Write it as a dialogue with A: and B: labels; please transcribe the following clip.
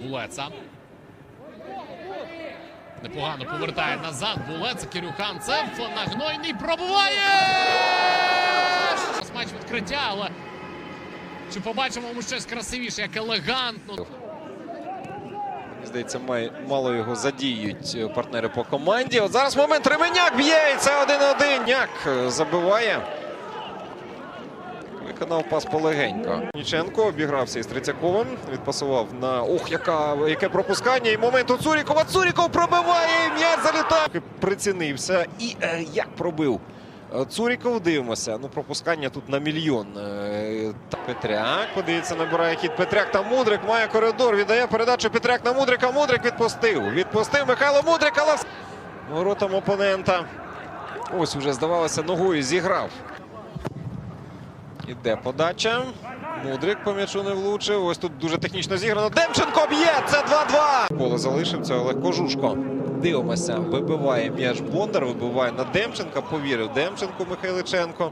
A: Булеца. Непогано повертає назад. Булеца. Кирюханцев. На гнойний пробуває! Матч відкриття, але чи побачимо ми щось красивіше, як елегантно.
B: Мені здається, мало його задіють е, партнери по команді. От зараз момент Ременяк б'є, і це 1-1. Няк е, забиває. Виконав пас полегенько. Ніченко обігрався із Трицяковим. Відпасував на. Ух, яка, яке пропускання! І момент у Цурікова. Цуріков пробиває! М'яч залітає. Прицінився. І е, як пробив. Е, Цуріков дивимося. Ну, пропускання тут на мільйон. Е, Петряк. Подивіться, набирає хід Петряк та Мудрик. Має коридор. Віддає передачу Петряк на Мудрика. Мудрик відпустив. Відпустив Михайло Мудрик, але воротам опонента. Ось уже здавалося, ногою зіграв. Іде подача. Мудрик по м'ячу не влучив. Ось тут дуже технічно зіграно. Демченко б'є! Це 2-2. Поле залишився Олег Кожушко. Дивимося, вибиває м'яч Бондар, вибиває на Демченка. Повірив Демченко Михайличенко.